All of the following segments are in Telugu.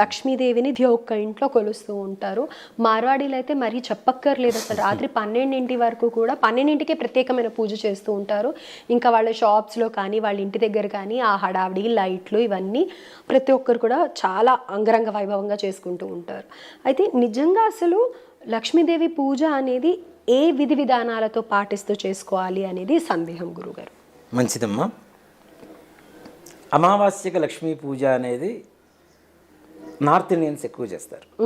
లక్ష్మీదేవిని ఒక్క ఇంట్లో కొలుస్తూ ఉంటారు. మార్వాడీలు అయితే మరీ చెప్పక్కర్లేదు అసలు. రాత్రి పన్నెండింటి వరకు కూడా పన్నెండింటికే ప్రత్యేకమైన పూజ చేస్తూ ఉంటారు. ఇంకా వాళ్ళ షాప్స్లో కానీ వాళ్ళ ఇంటి దగ్గర కానీ ఆ హడావిడి లైట్లు ఇవన్నీ ప్రతి ఒక్కరు కూడా చాలా అంగరంగ వైభవంగా చేసుకుంటూ ఉంటారు. అయితే నిజంగా అసలు లక్ష్మీదేవి పూజ అనేది ఏ విధి విధానాలతో పాటిస్తూ చేసుకోవాలి అనేది సందేహం గురుగారు. మంచిదమ్మా. అమావాస్యక లక్ష్మీ పూజ అనేది నార్త్ ఇండియన్స్ ఎక్కువ చేస్తారు.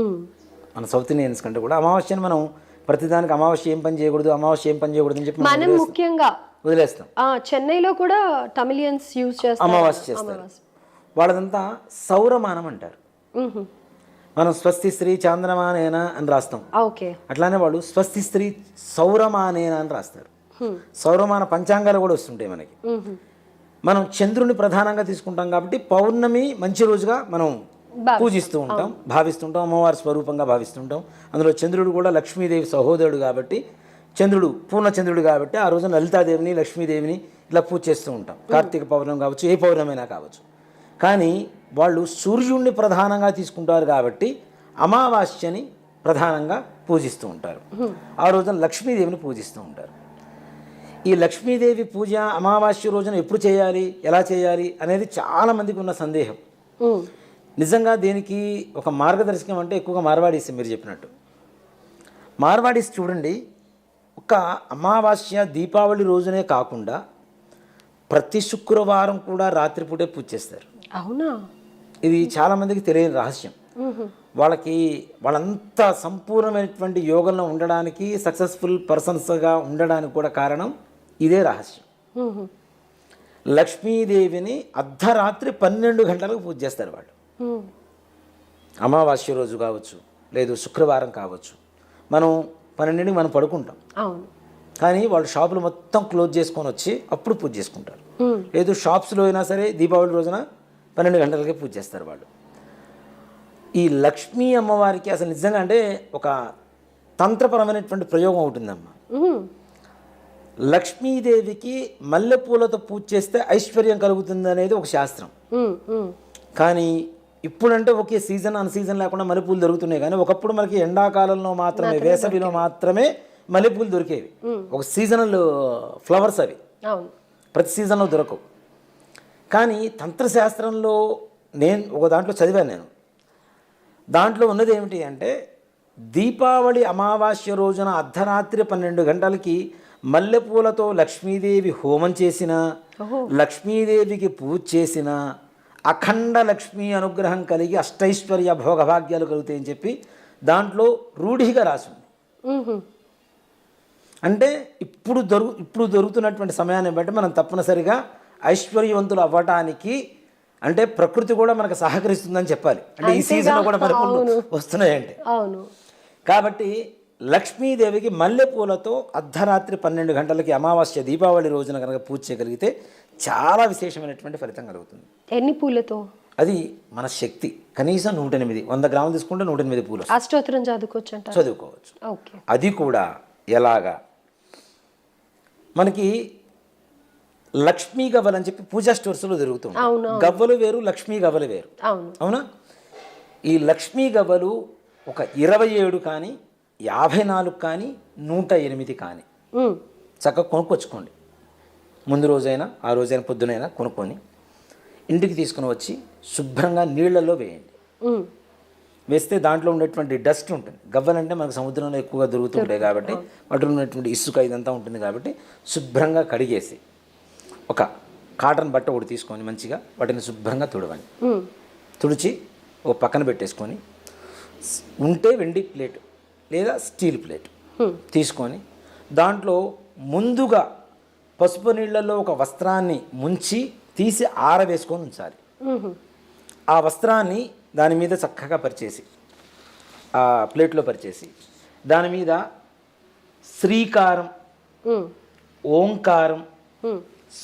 మన సౌత్ ఇండియన్స్ కంటే కూడా అమావాస్యని మనం ప్రతిదానికి అమావాస్య ఏం పని చేయకూడదు అమావాస్య ఏం పని చేయకూడదు అని చెప్పి మనం ముఖ్యంగా వదిలేస్తాం. చెన్నైలో కూడా తమిళియన్స్ యూజ్ చేస్తారు. అమావాస్య చేస్తారు. వాళ్ళదంతా సౌరమానం అంటారు. మనం స్వస్తి స్త్రీ చాంద్రమానేన అని రాస్తాం. ఓకే. అట్లానే వాళ్ళు స్వస్తి స్త్రీ సౌరమానేన అని రాస్తారు. సౌరమాన పంచాంగాలు కూడా వస్తుంటాయి మనకి. మనం చంద్రుని ప్రధానంగా తీసుకుంటాం కాబట్టి పౌర్ణమి మంచి రోజుగా మనం. పూజిస్తూ ఉంటాం భావిస్తుంటాం అమ్మవారి స్వరూపంగా భావిస్తుంటాం. అందులో చంద్రుడు కూడా లక్ష్మీదేవి సహోదరుడు కాబట్టి చంద్రుడు పూర్ణచంద్రుడు కాబట్టి ఆ రోజున లలితాదేవిని లక్ష్మీదేవిని ఇలా పూజ చేస్తూ ఉంటాం. కార్తీక పౌర్ణమి కావచ్చు ఏ పౌర్ణమైనా కావచ్చు. కానీ వాళ్ళు సూర్యుడిని ప్రధానంగా తీసుకుంటారు కాబట్టి అమావాస్యని ప్రధానంగా పూజిస్తూ ఉంటారు. ఆ రోజున లక్ష్మీదేవిని పూజిస్తూ ఉంటారు. ఈ లక్ష్మీదేవి పూజ అమావాస్య రోజున ఎప్పుడు చేయాలి ఎలా చేయాలి అనేది చాలా మందికి ఉన్న సందేహం. నిజంగా దీనికి ఒక మార్గదర్శకం అంటే ఎక్కువగా మార్వాడీస్ మీరు చెప్పినట్టు. మార్వాడీస్ చూడండి ఒక అమావాస్య దీపావళి రోజునే కాకుండా ప్రతి శుక్రవారం కూడా రాత్రిపూటే పూజ చేస్తారు. అవునా? ఇది చాలామందికి తెలియని రహస్యం. వాళ్ళకి వాళ్ళంతా సంపూర్ణమైనటువంటి యోగంలో ఉండడానికి సక్సెస్ఫుల్ పర్సన్స్గా ఉండడానికి కూడా కారణం ఇదే రహస్యం. లక్ష్మీదేవిని అర్ధరాత్రి పన్నెండు గంటలకు పూజ చేస్తారు వాళ్ళు. అమావాస్య రోజు కావచ్చు లేదు శుక్రవారం కావచ్చు. మనం పన్నెండింటికి మనం పడుకుంటాం. అవును. కానీ వాళ్ళు షాపులు మొత్తం క్లోజ్ చేసుకొని వచ్చి అప్పుడు పూజ చేసుకుంటారు. లేదు షాప్స్లో అయినా సరే దీపావళి రోజున పన్నెండు గంటలకే పూజ చేస్తారు వాళ్ళు. ఈ లక్ష్మీ అమ్మవారికి అసలు నిజంగా అంటే ఒక తంత్రపరమైనటువంటి ప్రయోగం ఉంటుందమ్మా లక్ష్మీదేవికి మల్లెపూలతో పూజ చేస్తే ఐశ్వర్యం కలుగుతుంది అనేది ఒక శాస్త్రం. కానీ ఇప్పుడంటే ఒకే సీజన్ అన్ సీజన్ లేకుండా మల్లెపూలు దొరుకుతున్నాయి. కానీ ఒకప్పుడు మనకి ఎండాకాలంలో మాత్రమే వేసవిలో మాత్రమే మల్లెపూలు దొరికేవి. ఒక సీజనల్ ఫ్లవర్స్ అవి. ప్రతి సీజన్లో దొరకవు. కానీ తంత్రశాస్త్రంలో నేను ఒక దాంట్లో చదివాను నేను. దాంట్లో ఉన్నది ఏమిటి అంటే దీపావళి అమావాస్య రోజున అర్ధరాత్రి పన్నెండు గంటలకి మల్లెపూలతో లక్ష్మీదేవి హోమం చేసిన లక్ష్మీదేవికి పూజ చేసిన అఖండ లక్ష్మీ అనుగ్రహం కలిగి అష్టైశ్వర్య భోగభాగ్యాలు కలుగుతాయని చెప్పి దాంట్లో రూఢిగా రాసింది. అంటే ఇప్పుడు దొరుకు ఇప్పుడు దొరుకుతున్నటువంటి సమయాన్ని బట్టి మనం తప్పనిసరిగా ఐశ్వర్యవంతులు అవ్వటానికి అంటే ప్రకృతి కూడా మనకు సహకరిస్తుందని చెప్పాలి. అంటే ఈ సీజన్లో కూడా మనకు వస్తున్నాయంటే. అవును. కాబట్టి లక్ష్మీదేవికి మల్లెపూలతో అర్ధరాత్రి పన్నెండు గంటలకి అమావాస్య దీపావళి రోజున కనుక పూజ చేయగలిగితే చాలా విశేషమైనటువంటి ఫలితం కలుగుతుంది. ఎన్ని పూలతో? అది మన శక్తి. కనీసం నూట ఎనిమిది వంద గ్రాములు తీసుకుంటే నూట ఎనిమిది పూలు. అష్టోత్తరం చదువుకోవచ్చు. అంటారు చదువుకోవచ్చు అది కూడా ఎలాగా? మనకి లక్ష్మీ గవ్వలు అని చెప్పి పూజా స్టోర్స్లో దొరుకుతుంది అవును, గవ్వలు వేరు లక్ష్మీ గవ్వలు వేరు. అవును. ఈ లక్ష్మీ గవ్వలు ఒక ఇరవై ఏడు కానీ యాభై నాలుగు కానీ నూట ఎనిమిది కానీ. చక్కగా కొనుక్కొచ్చుకోండి. ముందు రోజైనా ఆ రోజైనా పొద్దునైనా కొనుక్కొని ఇంటికి తీసుకుని వచ్చి శుభ్రంగా నీళ్ళల్లో వేయండి. వేస్తే దాంట్లో ఉండేటువంటి డస్ట్ ఉంటుంది. గవ్వలంటే మనకు సముద్రంలో ఎక్కువగా దొరుకుతుంటాయి కాబట్టి వాటిలో ఉన్నటువంటి ఇసుక ఇదంతా ఉంటుంది కాబట్టి శుభ్రంగా కడిగేసి ఒక కాటన్ బట్ట ఒకటి తీసుకొని మంచిగా వాటిని శుభ్రంగా తుడవండి. తుడిచి ఓ పక్కన పెట్టేసుకొని ఉంటే వెండి ప్లేట్ లేదా స్టీల్ ప్లేట్. తీసుకొని దాంట్లో ముందుగా పసుపు నీళ్ళల్లో ఒక వస్త్రాన్ని ముంచి తీసి ఆరవేసుకొని ఉంచాలి. ఆ వస్త్రాన్ని దాని మీద చక్కగా పరిచేసి ఆ ప్లేట్లో పరిచేసి దాని మీద శ్రీకారం ఓంకారం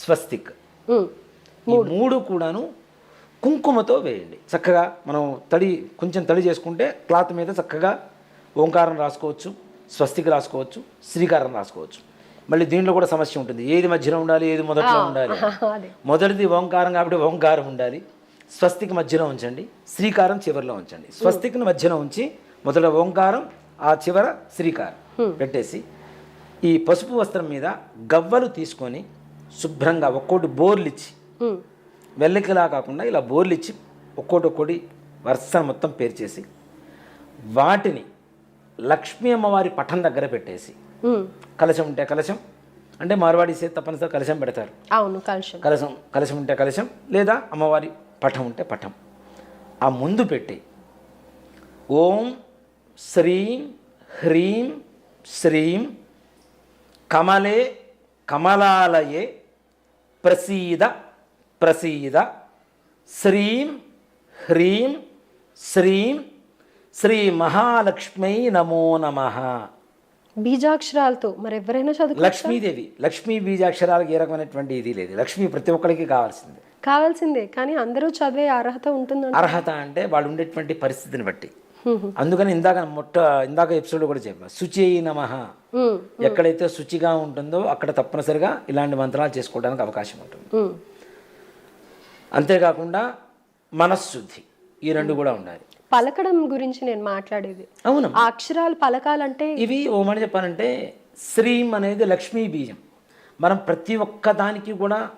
స్వస్తిక్. ఈ మూడు కూడాను కుంకుమతో వేయండి. చక్కగా మనం తడి కొంచెం తడి చేసుకుంటే క్లాత్ మీద చక్కగా ఓంకారం రాసుకోవచ్చు స్వస్తికి రాసుకోవచ్చు శ్రీకారం రాసుకోవచ్చు. మళ్ళీ దీంట్లో కూడా సమస్య ఉంటుంది. ఏది మధ్యలో ఉండాలి ఏది మొదట్లో ఉండాలి మొదటిది ఓంకారం కాబట్టి ఓంకారం ఉండాలి. స్వస్తికి మధ్యలో ఉంచండి. శ్రీకారం చివరిలో ఉంచండి. స్వస్తిక్ని మధ్యలో ఉంచి మొదట ఓంకారం ఆ చివర శ్రీకారం పెట్టేసి ఈ పసుపు వస్త్రం మీద గవ్వలు తీసుకొని శుభ్రంగా ఒక్కోటి బోర్లు ఇచ్చి వెల్లకిలా కాకుండా ఇలా బోర్లు ఇచ్చి ఒక్కోటి ఒక్కోటి వరుస మొత్తం పేర్చేసి వాటిని లక్ష్మీ అమ్మవారి పఠం దగ్గర పెట్టేసి. కలశం ఉంటే కలశం అంటే మార్వాడీసే తప్పనిసరి కలశం పెడతారు. అవును కలుషం కలశం కలశం ఉంటే కలశం లేదా అమ్మవారి పఠం ఉంటే పఠం. ఆ ముందు పెట్టి ఓం శ్రీం హ్రీం శ్రీం కమలే కమలాలయే ప్రసీద ప్రసీద శ్రీం హ్రీం శ్రీం శ్రీ మహాలక్ష్మై నమో నమః. బీజాక్షరాలతో మరి ఎవరైనా చదువు లక్ష్మీదేవి. లక్ష్మీ బీజాక్షరాలకు ఏ రకమైనటువంటి ఇది లేదు. లక్ష్మీ ప్రతి ఒక్కరికి కావాల్సింది. కావాల్సిందే కానీ అందరూ చదివే అర్హత ఉంటుందంట అర్హత అంటే వాళ్ళు ఉండేటువంటి పరిస్థితిని బట్టి. అందుకని ఇందాక మొట్ట ఇందాక ఎపిసోడ్ కూడా చెప్పా. శుచి నమ. ఎక్కడైతే శుచిగా ఉంటుందో అక్కడ తప్పనిసరిగా ఇలాంటి మంత్రాలు చేసుకోవడానికి అవకాశం ఉంటుంది. అంతేకాకుండా మనశ్శుద్ధి. ఈ రెండు కూడా ఉండాలి. పలకడం గురించి నేను మాట్లాడేది. అవును. ఆ అక్షరాలు పలకాలంటే ఇవి ఓ మాట చెప్పాలంటే శ్రీం అనేది లక్ష్మీ బీజం. మనం ప్రతి ఒక్క దానికి కూడా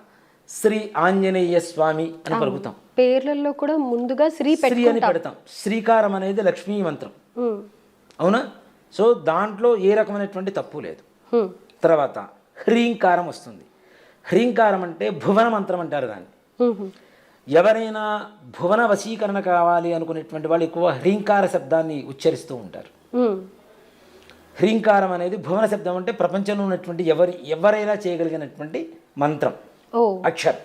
శ్రీ ఆంజనేయ స్వామి అని పలుకుతాం. పేర్లలో కూడా ముందుగా శ్రీ శ్రీ అని పెడతాం. శ్రీకారం అనేది లక్ష్మీ మంత్రం. అవునా? సో దాంట్లో ఏ రకమైనటువంటి తప్పు లేదు. తర్వాత హ్రీంకారం వస్తుంది. హ్రీంకారం అంటే భువన మంత్రం అంటారు దాన్ని. ఎవరైనా భువన వశీకరణ కావాలి అనుకునేటువంటి వాళ్ళు ఎక్కువ హ్రీంకార శబ్దాన్ని ఉచ్చరిస్తూ ఉంటారు. హ్రీంకారం అనేది భువన శబ్దం అంటే ప్రపంచంలో ఉన్నటువంటి ఎవరి ఎవరైనా చేయగలిగినటువంటి మంత్రం. అక్షర్.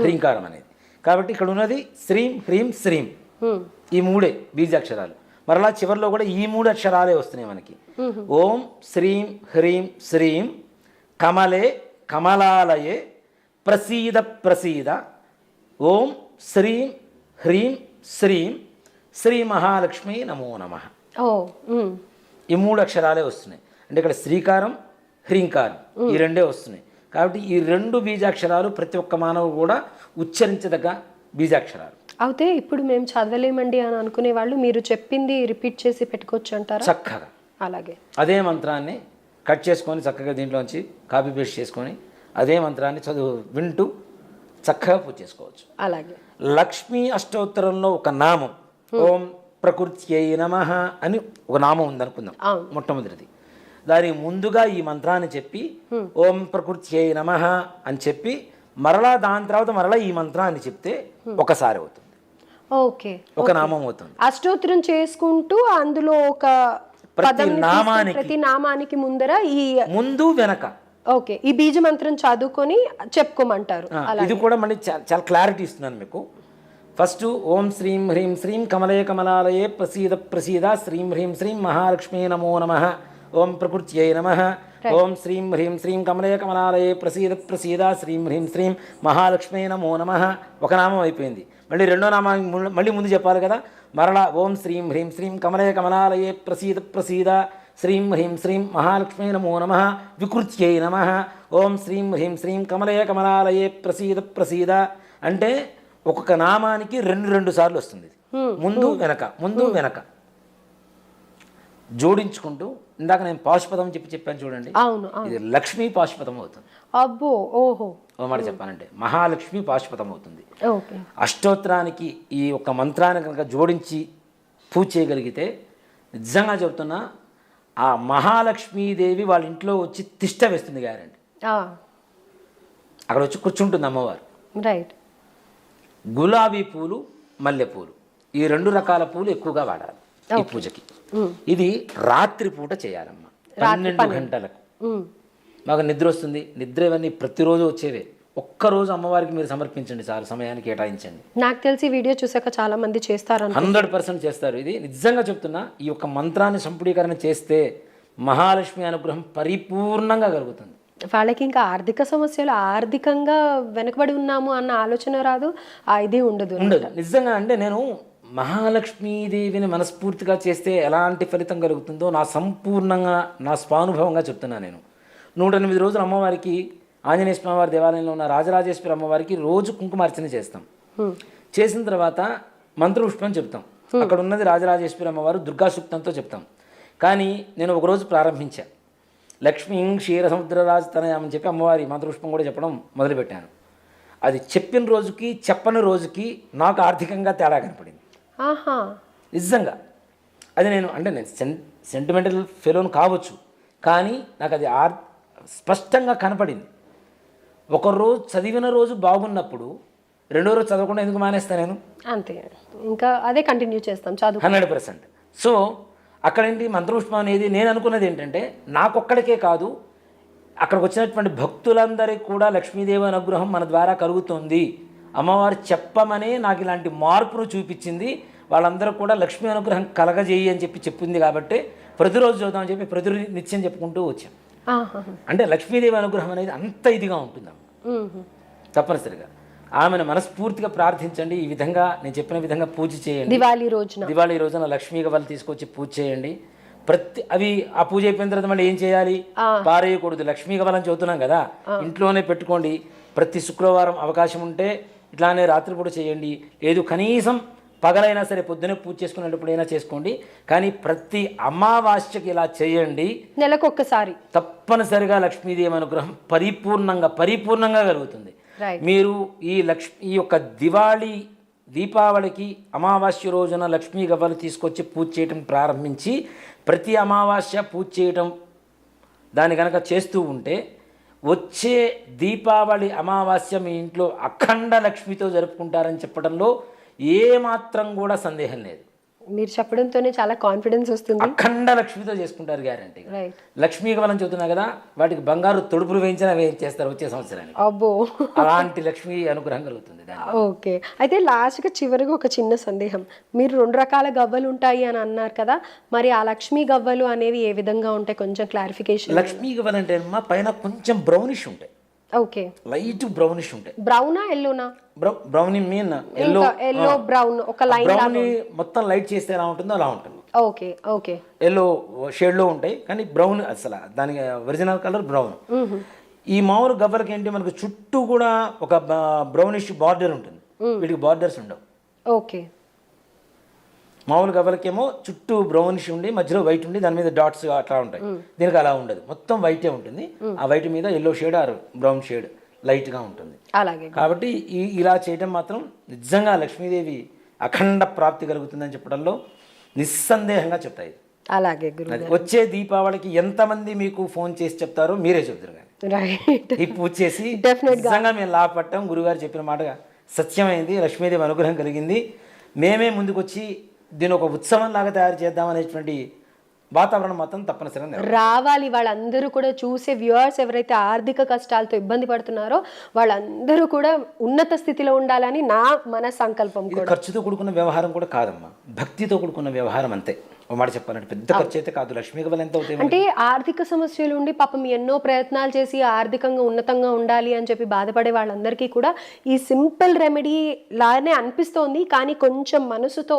హ్రీంకారం అనేది. కాబట్టి ఇక్కడ ఉన్నది శ్రీం హ్రీం శ్రీం. ఈ మూడే బీజాక్షరాలు. మరలా చివరిలో కూడా ఈ మూడు అక్షరాలే వస్తున్నాయి మనకి. ఓం శ్రీం హ్రీం శ్రీం కమలే కమలాలయే ప్రసీద ప్రసీద ఓం శ్రీం హ్రీం శ్రీం శ్రీ మహాలక్ష్మి నమో నమః. ఈ మూడు అక్షరాలే వస్తున్నాయి. అంటే ఇక్కడ శ్రీకారం హ్రీంకారం ఈ రెండే వస్తున్నాయి. కాబట్టి ఈ రెండు బీజాక్షరాలు ప్రతి ఒక్క మానవు కూడా ఉచ్చరించదగ్గ బీజాక్షరాలు. అయితే ఇప్పుడు మేము చదవలేమండి అని అనుకునే వాళ్ళు మీరు చెప్పింది రిపీట్ చేసి పెట్టుకోవచ్చు అంటారా? చక్కగా. అలాగే. అదే మంత్రాన్ని కట్ చేసుకొని చక్కగా దీంట్లోంచి కాపీ పేస్ట్ చేసుకొని అదే మంత్రాన్ని చదువు వింటూ చక్కగా పూజ చేసుకోవచ్చు. అలాగే. లక్ష్మీ అష్టోత్తరంలో ఒక నామం ఓం ప్రకృత్యై నమ అని ఒక నామం ఉందనుకుందాం. మొట్టమొదటిది. దాని ముందుగా ఈ మంత్రాన్ని చెప్పి ఓం ప్రకృత్యై నమ అని చెప్పి మరలా దాని తర్వాత మరలా ఈ మంత్రాన్ని చెప్తే ఒకసారి అవుతుంది. ఓకే. ఒక నామం అవుతుంది. అష్టోత్తరం చేసుకుంటూ అందులో ఒక ప్రతి నామానికి- ప్రతి నామానికి ముందర ఈ ముందు వెనక ఓకే. ఈ బీజ మంత్రం చదువుకొని చెప్పుకోమంటారు. ఇది కూడా మళ్ళీ చాలా క్లారిటీ ఇస్తున్నాను మీకు. ఫస్ట్ ఓం శ్రీం హ్రీం శ్రీం కమలయ కమలాలయే ప్రసీద ప్రసీద శ్రీం హ్రీం శ్రీం మహాలక్ష్మీ నమో నమ ఓం ప్రకృత్యై నమ. ఓం శ్రీం హ్రీం శ్రీం కమలయ కమలాలయే ప్రసీద ప్రసీద శ్రీం హ్రీం శ్రీం మహాలక్ష్మీ నమో నమ. ఒక నామం అయిపోయింది. మళ్ళీ రెండో నామానికి ము- మళ్ళీ ముందు చెప్పాలి కదా. మరలా ఓం శ్రీం హ్రీం శ్రీం కమలయ కమలాలయే ప్రసీద ప్రసీద శ్రీం హ్రీం శ్రీం మహాలక్ష్మీ నమో నమ వికృత్యై నమ. ఓం శ్రీం హ్రీం శ్రీం కమలయ కమలాలయే ప్రసీద ప్రసీద అంటే ఒక్కొక్క నామానికి రెండు రెండు సార్లు వస్తుంది. ముందు వెనక ముందు వెనక. జోడించుకుంటూ ఇందాక నేను పాశుపదం చెప్పి చెప్పాను చూడండి. ఇది లక్ష్మీ పాశుపదం అవుతుంది. అబ్బో ఓహో. ఓ మాట చెప్పానంటే మహాలక్ష్మి పాశుపదం అవుతుంది. అష్టోత్తరానికి ఈ ఒక మంత్రాన్ని కనుక జోడించి పూజ చేయగలిగితే నిజంగా చెబుతున్నా ఆ మహాలక్ష్మీదేవి వాళ్ళ ఇంట్లో వచ్చి తిష్ట వేస్తుంది గ్యారంటీ. అక్కడ వచ్చి కూర్చుంటుంది అమ్మవారు. రైట్. గులాబీ పూలు మల్లె పూలు. ఈ రెండు రకాల పూలు ఎక్కువగా వాడాలి ఈ పూజకి. ఇది రాత్రి పూట చేయాలమ్మా. పన్నెండు గంటలకు. మాకు నిద్ర వస్తుంది. నిద్ర ఇవన్నీ ప్రతిరోజు వచ్చేవే. ఒక్కరోజు అమ్మవారికి మీరు సమర్పించండి చాలు సమయానికి కేటాయించండి. నాకు తెలిసి వీడియో చూసాక చాలా మంది చేస్తారని హండ్రెడ్ పర్సెంట్ చేస్తారు. ఇది నిజంగా చెప్తున్నా ఈ యొక్క మంత్రాన్ని సంపుడీకరణ చేస్తే మహాలక్ష్మి అనుగ్రహం పరిపూర్ణంగా కలుగుతుంది. వాళ్ళకి ఇంకా ఆర్థిక సమస్యలు ఆర్థికంగా వెనకబడి ఉన్నాము అన్న ఆలోచన రాదు ఆ ఇది ఉండదు. ఉండదు. నిజంగా అంటే నేను మహాలక్ష్మీదేవిని మనస్ఫూర్తిగా చేస్తే ఎలాంటి ఫలితం కలుగుతుందో నా సంపూర్ణంగా నా స్వానుభవంగా చెప్తున్నా నేను. నూట ఎనిమిది రోజులు అమ్మవారికి ఆంజనేయ స్వామివారి దేవాలయంలో ఉన్న రాజరాజేశ్వరి అమ్మవారికి రోజు కుంకుమార్చన చేస్తాం. చేసిన తర్వాత మంత్రపుష్పం చెప్తాం. అక్కడ ఉన్నది రాజరాజేశ్వరి అమ్మవారు దుర్గా సూక్తంతో చెప్తాం. కానీ నేను ఒకరోజు ప్రారంభించా. లక్ష్మీ క్షీర సముద్రరాజు తనయామని చెప్పి అమ్మవారి మంత్రపుష్పం కూడా చెప్పడం మొదలుపెట్టాను. అది చెప్పిన రోజుకి చెప్పని రోజుకి నాకు ఆర్థికంగా తేడా కనపడింది. ఆహా. నిజంగా. అది నేను అంటే నేను సెన్ సెంటిమెంటల్ ఫెలోన్ కావచ్చు. కానీ నాకు అది ఆర్ స్పష్టంగా కనపడింది. ఒక రోజు చదివిన రోజు బాగున్నప్పుడు రెండో రోజు చదవకుండా ఎందుకు మానేస్తాను నేను? అంతే. ఇంకా అదే కంటిన్యూ చేస్తాం చదువు. Hundred percent. సో అక్కడేంటి మంత్రపుష్పం అనేది నేను అనుకున్నది ఏంటంటే నాకొక్కడికే కాదు అక్కడికి వచ్చినటువంటి భక్తులందరికీ కూడా లక్ష్మీదేవి అనుగ్రహం మన ద్వారా కలుగుతుంది. అమ్మవారు చెప్పమనే నాకు ఇలాంటి మార్పును చూపించింది. వాళ్ళందరూ కూడా లక్ష్మీ అనుగ్రహం కలగజేయి అని చెప్పి చెప్పింది కాబట్టి ప్రతిరోజు చూద్దామని చెప్పి ప్రతి నిత్యం చెప్పుకుంటూ వచ్చాం. అంటే లక్ష్మీదేవి అనుగ్రహం అనేది అంత ఇదిగా ఉంటుందమ్మ. మ్మ్. తప్పనిసరిగా. ఆమెను మనస్ఫూర్తిగా ప్రార్థించండి. ఈ విధంగా నేను చెప్పిన విధంగా పూజ చేయండి. దివాళీ రోజున. దివాళీ రోజున లక్ష్మీ గవ్వలు తీసుకొచ్చి పూజ చేయండి. ప్రతి అవి ఆ పూజ అయిపోయిన తర్వాత మళ్ళీ ఏం చేయాలి? పారేయకూడదు. లక్ష్మీ గవ్వలని చెబుతున్నాం కదా. ఇంట్లోనే పెట్టుకోండి. ప్రతి శుక్రవారం అవకాశం ఉంటే ఇట్లానే రాత్రిపూట చేయండి. లేదు కనీసం పగలైనా సరే పొద్దునే పూజ చేసుకునేటప్పుడైనా చేసుకోండి. కానీ ప్రతి అమావాస్యకి ఇలా చేయండి. నెలకు ఒక్కసారి. తప్పనిసరిగా లక్ష్మీదేవి అనుగ్రహం పరిపూర్ణంగా పరిపూర్ణంగా కలుగుతుంది. మీరు ఈ లక్ష్ ఈ యొక్క దివాళీ దీపావళికి అమావాస్య రోజున లక్ష్మీ గవ్వలు తీసుకొచ్చి పూజ చేయటం ప్రారంభించి ప్రతి అమావాస్య పూజ చేయటం దాన్ని కనుక చేస్తూ ఉంటే వచ్చే దీపావళి అమావాస్య మీ ఇంట్లో అఖండ లక్ష్మితో జరుపుకుంటారని చెప్పడంలో ఏమాత్రం కూడా సందేహం లేదు. మీరు చెప్పడంతోనే చాలా కాన్ఫిడెన్స్ వస్తుంది. అఖండ లక్ష్మితో చేసుకుంటారు గ్యారంటీగా రైట్ లక్ష్మీ గవ్వలని చెబుతున్నా కదా వాటికి బంగారు తొడుపులు వేయించినా వేయించేస్తారు వచ్చే సంవత్సరానికి. అబ్బో. అలాంటి లక్ష్మీ అనుగ్రహం కలుగుతుంది ఓకే. అయితే లాస్ట్గా చివరిగా ఒక చిన్న సందేహం. మీరు రెండు రకాల గవ్వలు ఉంటాయి అని అన్నారు కదా మరి ఆ లక్ష్మీ గవ్వలు అనేవి ఏ విధంగా ఉంటాయి? కొంచెం క్లారిఫికేషన్ లక్ష్మీ గవ్వలు అంటే అమ్మా పైన కొంచెం బ్రౌనిష్ ఉంటాయి. ఓకే. లైట్ బ్రౌనిష్ ఉంటాయి. బ్రౌనా ఎల్లోనా? బ్రౌ brown mean yellow yellow brown ఒక లైన్ బ్రౌన్ మొత్తం లైట్ చేస్తే ఎలా ఉంటుందో అలా ఉంటుంది. Okay okay. ఎల్లో షేడ్లో ఉంటాయి కానీ బ్రౌన్ అసలు దానికి ఒరిజినల్ కలర్ బ్రౌన్. ఈ మామూలు గవ్వలకి ఏంటి మనకు చుట్టూ కూడా ఒక బ్రౌనిష్ బార్డర్ ఉంటుంది. వీటికి బార్డర్స్ ఉండవు. ఓకే. మామూలు గవ్వలకేమో చుట్టూ బ్రౌనిష్ ఉండి మధ్యలో వైట్ ఉండి దాని మీద డాట్స్ అట్లా ఉంటాయి. దీనికి అలా ఉండదు. మొత్తం వైటే ఉంటుంది. ఆ వైట్ మీద yellow shade or brown shade లైట్గా ఉంటుంది. అలాగే. కాబట్టి ఈ ఇలా చేయడం మాత్రం నిజంగా లక్ష్మీదేవి అఖండ ప్రాప్తి కలుగుతుందని చెప్పడంలో నిస్సందేహంగా చెప్తాయి. అలాగే వచ్చే దీపావళికి ఎంతమంది మీకు ఫోన్ చేసి చెప్తారో మీరే చెప్తారు కానీ. ఈ పూజ చేసి నిజంగా మేము లాభపట్టాం గురుగారు చెప్పిన మాటగా సత్యమైంది లక్ష్మీదేవి అనుగ్రహం కలిగింది. మేమే ముందుకొచ్చి దీని ఒక ఉత్సవం లాగా తయారు చేద్దాం అనేటువంటి వాతావరణం మాత్రం తప్పనిసరిగా. రావాలి. వాళ్ళందరూ కూడా చూసే వ్యూవర్స్ ఎవరైతే ఆర్థిక కష్టాలతో ఇబ్బంది పడుతున్నారో వాళ్ళందరూ కూడా ఉన్నత స్థితిలో ఉండాలని నా మన సంకల్పం ఖర్చుతో కూడుకున్న వ్యవహారం కూడా కాదమ్మా. భక్తితో కూడుకున్న వ్యవహారం అంతే. మాట చెప్పాలంటే పెద్ద ఖర్చు అయితే కాదు. లక్ష్మీ గవలు ఎంత అవుతాయి అంటే ఆర్థిక సమస్యలు ఉండి పాపం ఎన్నో ప్రయత్నాలు చేసి ఆర్థికంగా ఉన్నతంగా ఉండాలి అని చెప్పి బాధపడే వాళ్ళందరికీ కూడా ఈ సింపుల్ రెమెడీ లానే అనిపిస్తోంది. కానీ కొంచెం మనసుతో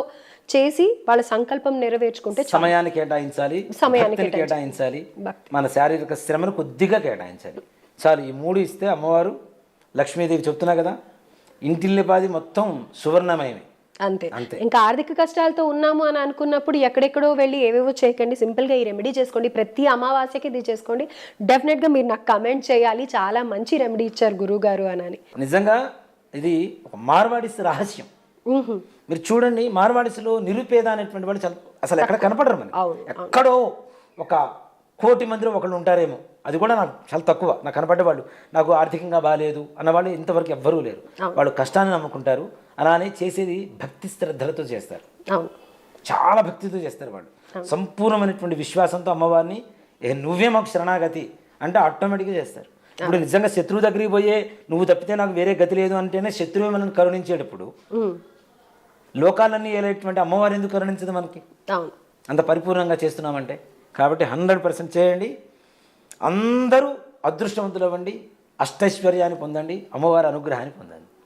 చేసి వాళ్ళ సంకల్పం నెరవేర్చుకుంటే. సమయాన్ని కేటాయించాలి సమయాన్ని భక్తిని కేటాయించాలి. మన శారీరక శ్రమను కొద్దిగా కేటాయించాలి. చాలు. ఈ మూడు ఇస్తే అమ్మవారు లక్ష్మీదేవి చెప్తున్నా కదా ఇంటిల్లిపాది మొత్తం సువర్ణమయమే. అంతే. అంతే. ఇంకా ఆర్థిక కష్టాలతో ఉన్నాము అని అనుకున్నప్పుడు ఎక్కడెక్కడో వెళ్ళి ఏవేవో చేయకండి సింపుల్గా ఈ రెమెడీ చేసుకోండి ప్రతి అమావాస్యకి ఇది చేసుకోండి. డెఫినెట్గా మీరు నాకు కమెంట్ చేయాలి చాలా మంచి రెమెడీ ఇచ్చారు గురువు గారు అని నిజంగా ఇది ఒక మార్వాడిస్ రహస్యం. మీరు చూడండి మార్వాడిస్లో నిరుపేద అనేటువంటి వాళ్ళు అసలు ఎక్కడ కనపడరు మనకి ఎక్కడో ఒక కోటి మందిలో ఒకళ్ళు ఉంటారేమో. అది కూడా నాకు చాలా తక్కువ. నాకు కనపడ్డవాళ్ళు నాకు ఆర్థికంగా బాగాలేదు అన్నవాళ్ళు ఇంతవరకు ఎవ్వరూ లేరు. వాళ్ళు కష్టాన్ని నమ్ముకుంటారు. అలానే చేసేది భక్తి శ్రద్ధలతో చేస్తారు. చాలా భక్తితో చేస్తారు వాళ్ళు. సంపూర్ణమైనటువంటి విశ్వాసంతో అమ్మవారిని ఏ నువ్వే మాకు శరణాగతి అంటే ఆటోమేటిక్గా చేస్తారు. ఇప్పుడు నిజంగా శత్రువు దగ్గరికి పోయే నువ్వు తప్పితే నాకు వేరే గతి లేదు అంటేనే శత్రువే మనల్ని కరుణించేటప్పుడు. లోకాలన్నీ ఏలేటువంటి అమ్మవారు ఎందుకు కరుణించదు మనకి? అంత పరిపూర్ణంగా చేస్తున్నామంటే. కాబట్టి హండ్రెడ్ పర్సెంట్ చేయండి. అందరూ అదృష్టవంతులు అవ్వండి అష్టైశ్వర్యాన్ని పొందండి అమ్మవారి అనుగ్రహాన్ని పొందండి.